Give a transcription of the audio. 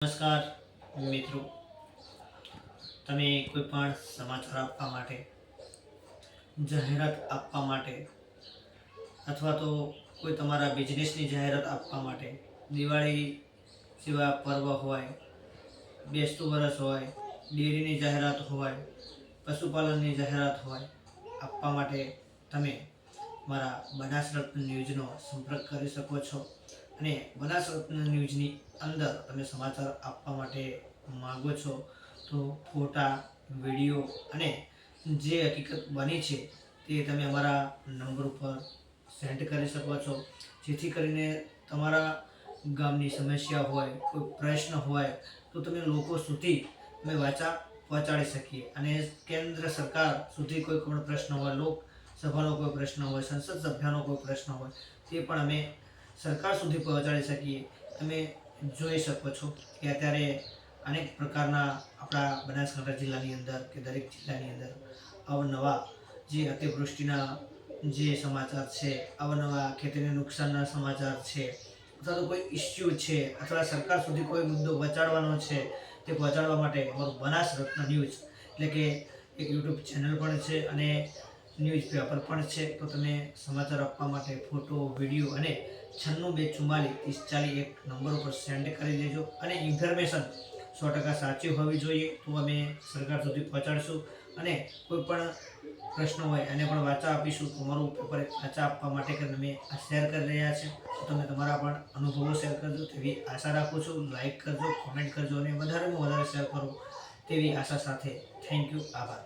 નમસ્કાર, મિત્રો. તમે કોઈ પણ સમાચાર આપવા માટે, જાહેરાત આપવા માટે, અથવા તો કોઈ તમારા બિઝનેસની જાહેરાત આપવા માટે, દિવાળી જેવા પર્વ હોય, બેસતું વરસ હોય, ડેરીની જાહેરાત હોય, પશુપાલનની જાહેરાત હોય, આપવા માટે તમે મારા બનાસ રત્ન ન્યૂઝનો સંપર્ક કરી શકો છો. અને બનાસ રત્ન ન્યૂઝની અંદર તમે સમાચાર આપવા માટે માગો છો, તો ફોટા, વીડિયો અને જે હકીકત બની છે તે તમે અમારા નંબર ઉપર સેન્ડ કરી શકો છો. જેથી કરીને તમારા ગામની સમસ્યા હોય, કોઈ પ્રશ્ન હોય, તો તમે લોકો સુધી અમે વાચા પહોંચાડી શકીએ. અને કેન્દ્ર સરકાર સુધી કોઈ પણ પ્રશ્ન હોય, લોકસભાનો કોઈ પ્રશ્ન હોય, સંસદ સભ્યનો કોઈ પ્રશ્ન હોય, તે પણ અમે સરકાર સુધી પહોંચાડી શકીએ. તમે જોઈ શકો છો કે અત્યારે અનેક પ્રકારના આપણા બનાસકાંઠા જિલ્લાની અંદર કે દરેક જિલ્લાની અંદર અવનવા જે અતિવૃષ્ટિના જે સમાચાર છે, અવનવા ખેતીને નુકસાનના સમાચાર છે, અથવા તો કોઈ ઇસ્યુ છે, અથવા સરકાર સુધી કોઈ મુદ્દો પહોંચાડવાનો છે, તે પહોંચાડવા માટે અમારું બનાસ રત્ન ન્યૂઝ એટલે કે એક યુટ્યુબ ચેનલ પણ છે અને ન્યૂઝ પેપર પણ છે, તો તમે સમાચાર આપવા માટે ફોટો વીડિયો અને છન્નું બે ચુમ્માલીસ ત્રીસ ચાલીસ એક નંબર ઉપર સેન્ડ કરી દેજો. અને ઇન્ફોર્મેશન સો ટકા સાચી હોવી જોઈએ, તો અમે સરકાર સુધી પહોંચાડશું. અને કોઈ પણ પ્રશ્ન હોય, એને પણ વાંચા આપીશું. તો અમારું પેપર વાંચા આપવા માટે કરીને અમે આ શેર કરી રહ્યા છે. તમે તમારા પણ અનુભવો શેર કરજો, તેવી આશા રાખું છું. લાઇક કરજો કોમેન્ટ કરજો, અને વધારેમાં વધારે શેર કરો, તેવી આશા સાથે. થેન્ક યુ આભાર.